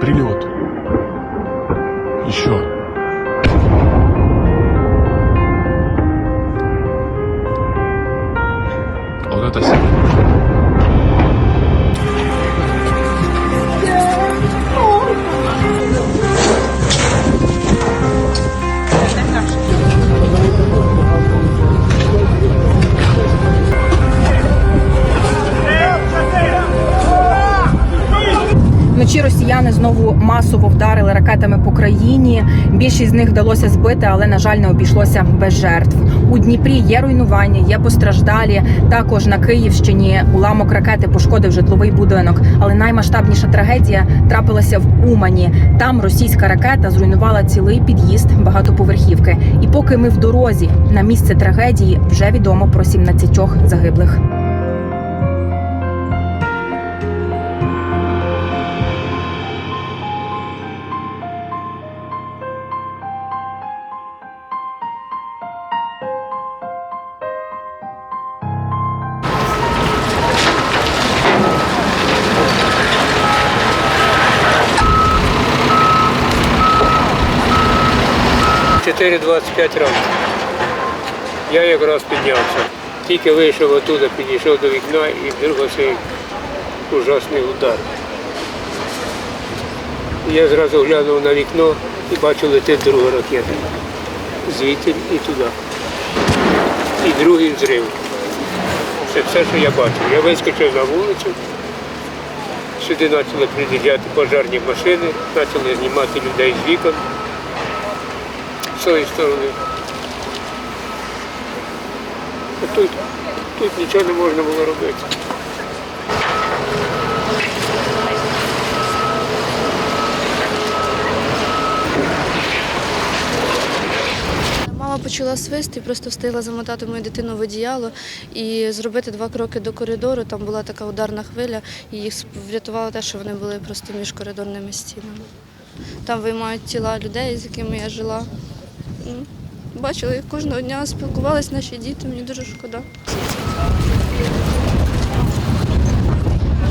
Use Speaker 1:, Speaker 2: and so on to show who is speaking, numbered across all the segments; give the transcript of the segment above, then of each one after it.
Speaker 1: Прилет. Еще. Вот это сильно.
Speaker 2: Вночі росіяни знову масово вдарили ракетами по країні. Більшість з них вдалося збити, але на жаль не обійшлося без жертв. У Дніпрі є руйнування, є постраждалі. Також на Київщині уламок ракети пошкодив житловий будинок. Але наймасштабніша трагедія трапилася в Умані. Там російська ракета зруйнувала цілий під'їзд багатоповерхівки. І поки ми в дорозі на місце трагедії, вже відомо про 17 загиблих.
Speaker 3: – 4.25 ранку. Я якраз піднявся. Тільки вийшов оттуда, підійшов до вікна і вдруг цей ужасний удар. Я зразу глянув на вікно і бачу, летить друга ракета. Звідти і туди. І другий взрив. Це все, що я бачив. Я вискочив на вулицю. Сюди почали приїжджати пожарні машини, почали знімати людей з вікон цієї сторони. А тут, тут нічого не можна було робити.
Speaker 4: Мама почула свист просто встигла замотати мою дитину в одіяло і зробити два кроки до коридору. Там була така ударна хвиля, і їх врятувало те, що вони були просто між коридорними стінами. Там виймають тіла людей, з якими я жила. Бачила їх кожного дня, спілкувалися наші діти, мені дуже шкода.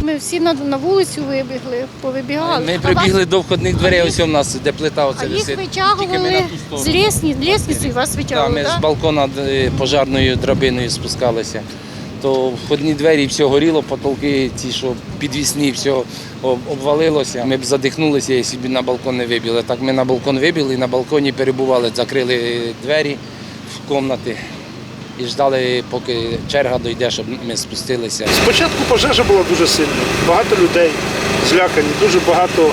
Speaker 5: Ми всі на, на вулицю вибігли, повибігали.
Speaker 6: Ми
Speaker 5: А
Speaker 6: прибігли до входних дверей, ось у нас, де плита оце
Speaker 5: А їх
Speaker 6: висить. Тільки ми
Speaker 5: витягували
Speaker 6: з лісні,
Speaker 5: з лісні, лісниці вас
Speaker 6: Так,
Speaker 5: витягували,
Speaker 6: ми
Speaker 5: так?
Speaker 6: з балкона е, пожарною драбиною спускалися. То входні двері все горіло, потолки ті, що підвісні, все обвалилося. Ми б задихнулися, якщо б на балкон не вибіли. Так ми на балкон вибіли на балконі перебували, закрили двері в кімнати і ждали, поки черга дійде, щоб ми спустилися.
Speaker 7: Спочатку пожежа була дуже сильна, багато людей злякані, дуже багато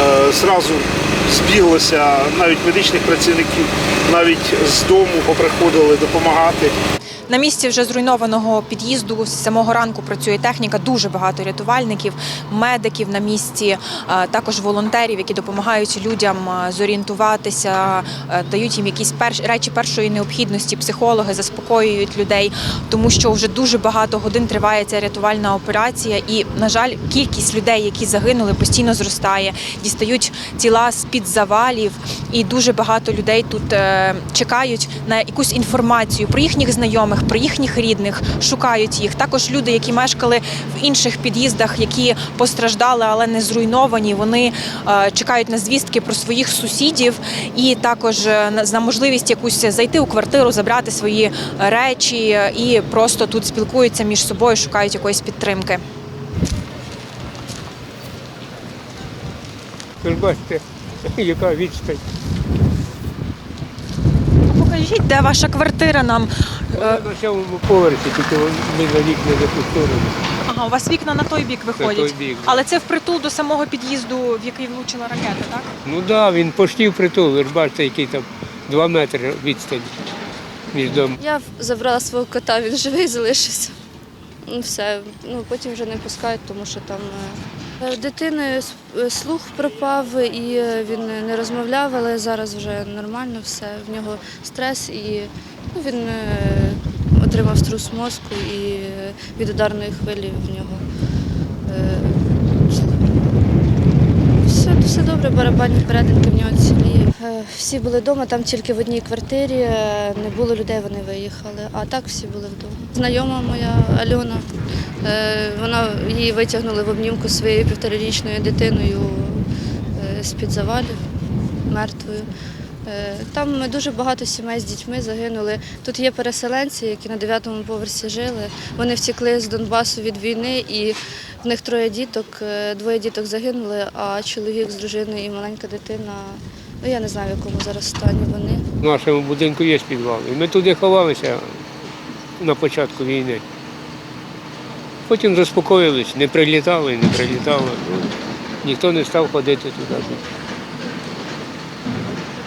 Speaker 7: е, зразу збіглося, навіть медичних працівників, навіть з дому поприходили допомагати.
Speaker 2: На місці вже зруйнованого під'їзду з самого ранку працює техніка. Дуже багато рятувальників, медиків на місці, е, також волонтерів, які допомагають людям е, зорієнтуватися, е, дають їм якісь перш речі першої необхідності. Психологи заспокоюють людей, тому що вже дуже багато годин триває ця рятувальна операція. І, на жаль, кількість людей, які загинули, постійно зростає. Дістають тіла з під завалів, і дуже багато людей тут чекають на якусь інформацію про їхніх знайомих, про їхніх рідних, шукають їх. Також люди, які мешкали в інших під'їздах, які постраждали, але не зруйновані. Вони е, чекають на звістки про своїх сусідів і також е, на- можливість якусь зайти у квартиру, забрати свої речі і просто тут спілкуються між собою, шукають якоїсь підтримки.
Speaker 3: Бачите, яка відстань.
Speaker 2: Покажіть, де ваша квартира нам.
Speaker 3: Вона на сьомому поверсі, тільки ми на вікна не ту сторону.
Speaker 2: Ага, у вас вікна на той бік виходять.
Speaker 3: той бік, да.
Speaker 2: Але це впритул до самого під'їзду, в який влучила ракета, так?
Speaker 3: Ну так, да, він почти впритул, ви ж бачите, який там 2 метри відстань між домом.
Speaker 4: Я забрала свого кота, він живий залишився. Ну, все, ну потім вже не пускають, тому що там е, в дитини е, слух пропав і е, він не розмовляв, але зараз вже нормально все. В нього стрес і ну, він е, отримав струс мозку і е, від ударної хвилі в нього. е, Все, все добре, барабанні перетинки в нього цілі. Е, Всі були вдома, там тільки в одній квартирі е, не було людей, вони виїхали. А так всі були вдома. Знайома моя Альона, е, вона її витягнули в обнімку своєю півторарічною дитиною з-під завалів мертвою. Там дуже багато сімей з дітьми загинули. Тут є переселенці, які на 9-му поверсі жили. Вони втекли з Донбасу від війни, і в них троє діток. Двоє діток загинули, а чоловік з дружиною і маленька дитина. Ну я не знаю, в якому зараз стані вони.
Speaker 3: В нашому будинку є підвал. І ми туди ховалися на початку війни. Потім заспокоїлись, не прилітали, не прилітали. Ніхто не став ходити туди.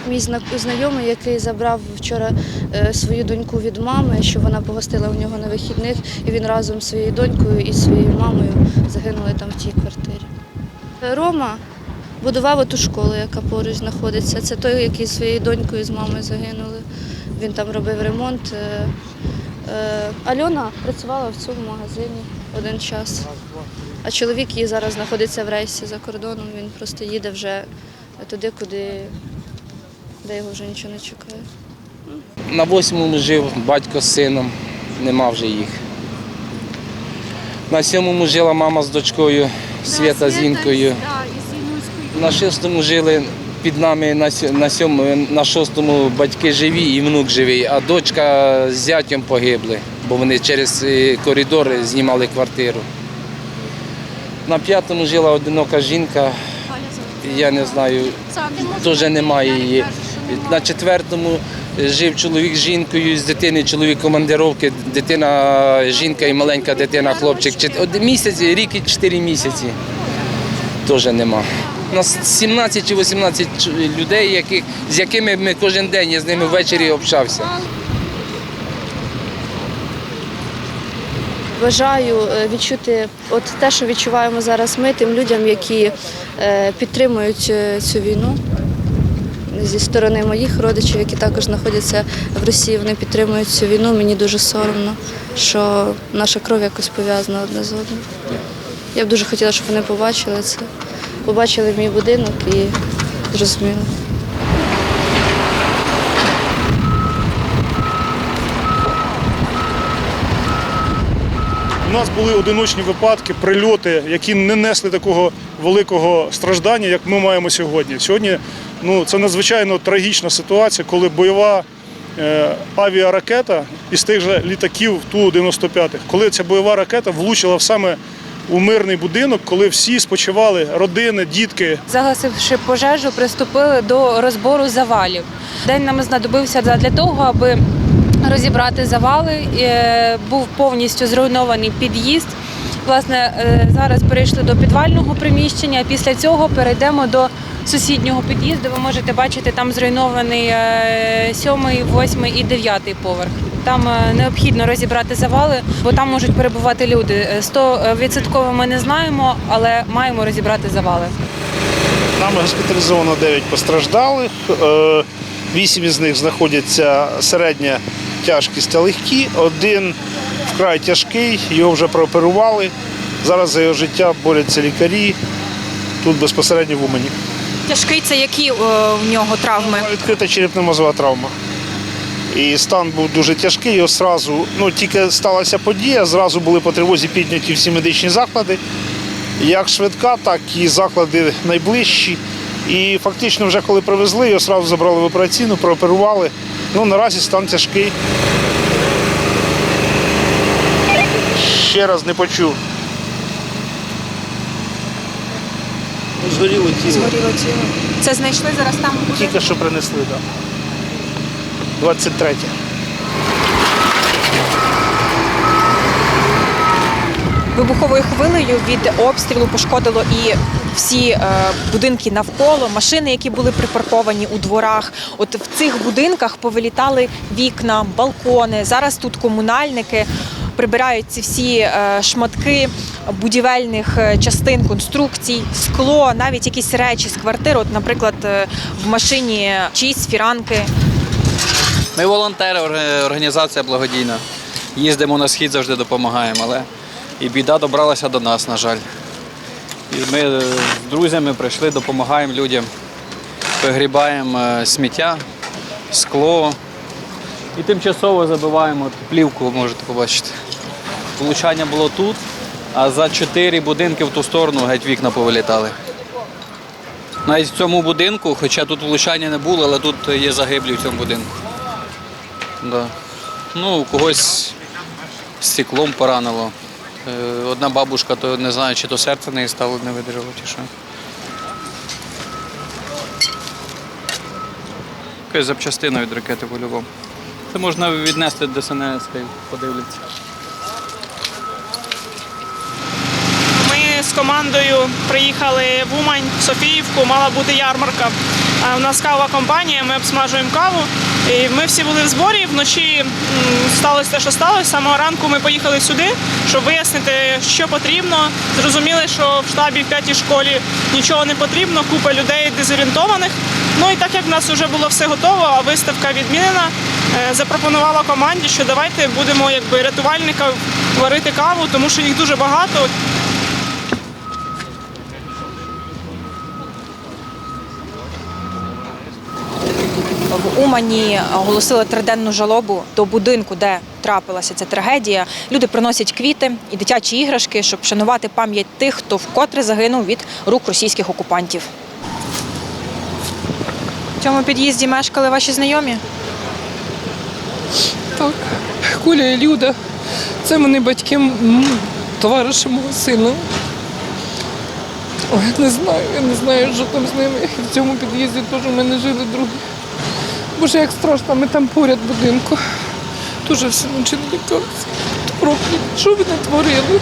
Speaker 4: Мій знайомий, який забрав вчора е, свою доньку від мами, що вона погостила у нього на вихідних, і він разом з своєю донькою і своєю мамою загинули там в тій квартирі. Е, Рома будував оту школу, яка поруч знаходиться. Це той, який своєю донькою з мамою загинули. Він там робив ремонт. Е, е, Альона працювала в цьому магазині один час. А чоловік її зараз знаходиться в рейсі за кордоном. Він просто їде вже туди, куди де його вже нічого не чекає.
Speaker 6: На восьмому жив батько з сином, нема вже їх. На сьомому жила мама з дочкою, Свята з Інкою. На шостому жили під нами на на сьому, на шостому батьки живі і внук живий, а дочка з зятем погибли, бо вони через е, коридор знімали квартиру. На п'ятому жила одинока жінка, я не знаю, теж немає її. На четвертому жив чоловік з жінкою, з дитини, чоловік командировки, дитина, жінка і маленька дитина, хлопчик. Місяць, рік і чотири місяці. Теж нема. Нас 17 чи 18 людей, яких, з якими ми кожен день я з ними ввечері общався.
Speaker 4: Бажаю е, відчути от те, що відчуваємо зараз ми, тим людям, які е, підтримують е, цю війну. Зі сторони моїх родичів, які також знаходяться в Росії, вони підтримують цю війну. Мені дуже соромно, що наша кров якось пов'язана одне з одним. Я б дуже хотіла, щоб вони побачили це, побачили мій будинок і зрозуміли.
Speaker 7: У нас були одиночні випадки, прильоти, які не несли такого великого страждання, як ми маємо сьогодні. Сьогодні ну, це надзвичайно трагічна ситуація, коли бойова е, авіаракета із тих же літаків Ту-95, коли ця бойова ракета влучила в саме у мирний будинок, коли всі спочивали, родини, дітки,
Speaker 8: Загасивши пожежу, приступили до розбору завалів. День нам знадобився для того, аби розібрати завали. Е, Був повністю зруйнований під'їзд. Власне, е, зараз перейшли до підвального приміщення. Після цього перейдемо до сусіднього під'їзду. Ви можете бачити, там зруйнований е, сьомий, восьмий і дев'ятий поверх. Там е, необхідно розібрати завали, бо там можуть перебувати люди. Е, Стовідсотково ми не знаємо, але маємо розібрати завали.
Speaker 7: Нами госпіталізовано 9 постраждалих. Е, Вісім із них знаходяться середня тяжкість та легкі. Один вкрай тяжкий, його вже прооперували. Зараз за його життя борються лікарі. Тут безпосередньо в Умані.
Speaker 2: Тяжкий це які е, у нього травми?
Speaker 7: Відкрита черепно-мозова травма. І стан був дуже тяжкий. Його сразу, ну тільки сталася подія, зразу були по тривозі підняті всі медичні заклади. Як швидка, так і заклади найближчі. І фактично, вже коли привезли, його одразу забрали в операційну, прооперували. Ну, наразі стан тяжкий. Ще раз не почув. Згоріло тіло.
Speaker 2: Згоріло тіло. Це знайшли зараз там.
Speaker 7: Тільки що принесли, так. 23.
Speaker 2: Вибуховою хвилею від обстрілу пошкодило і всі е, будинки навколо, машини, які були припарковані у дворах. От в цих будинках повилітали вікна, балкони. Зараз тут комунальники прибирають ці всі е, шматки будівельних е, частин, конструкцій, скло, навіть якісь речі з квартир. От, наприклад, в машині чиїсь фіранки.
Speaker 9: Ми волонтери, організація благодійна. Їздимо на схід, завжди допомагаємо, але і біда добралася до нас, на жаль. І ми е, з друзями прийшли, допомагаємо людям, вигрібаємо е, сміття, скло і тимчасово забиваємо плівку, можете побачити. Влучання було тут, а за чотири будинки в ту сторону геть вікна повилітали. Навіть в цьому будинку, хоча тут влучання не було, але тут є загиблі в цьому будинку. Да. Ну, у когось стеклом поранило. Е, Одна бабушка, то не знаю, чи то серце неї стало не видержало, чи що. Якась запчастина від ракети по-любому. Це можна віднести до СНС, подивляться.
Speaker 10: Ми з командою приїхали в Умань, в Софіївку, мала бути ярмарка. У нас кава компанія, ми обсмажуємо каву. І ми всі були в зборі. Вночі сталося те, що сталося. Самого ранку ми поїхали сюди, щоб вияснити, що потрібно. Зрозуміли, що в штабі в п'ятій школі нічого не потрібно, купа людей дезорієнтованих. Ну і так як в нас вже було все готово, а виставка відмінена, е, запропонувала команді, що давайте будемо якби рятувальникам варити каву, тому що їх дуже багато.
Speaker 2: В Умані оголосили триденну жалобу до будинку, де трапилася ця трагедія. Люди приносять квіти і дитячі іграшки, щоб вшанувати пам'ять тих, хто вкотре загинув від рук російських окупантів. В цьому під'їзді мешкали ваші знайомі?
Speaker 11: Так, Коля і Люда. Це вони батьки товариша мого сина. Ой, не знаю, я не знаю, що там з ними. В цьому під'їзді теж у мене жили другі. Боже, як страшно, ми там поряд будинку. Дуже всі ночі не лікалися. Що ви не творили?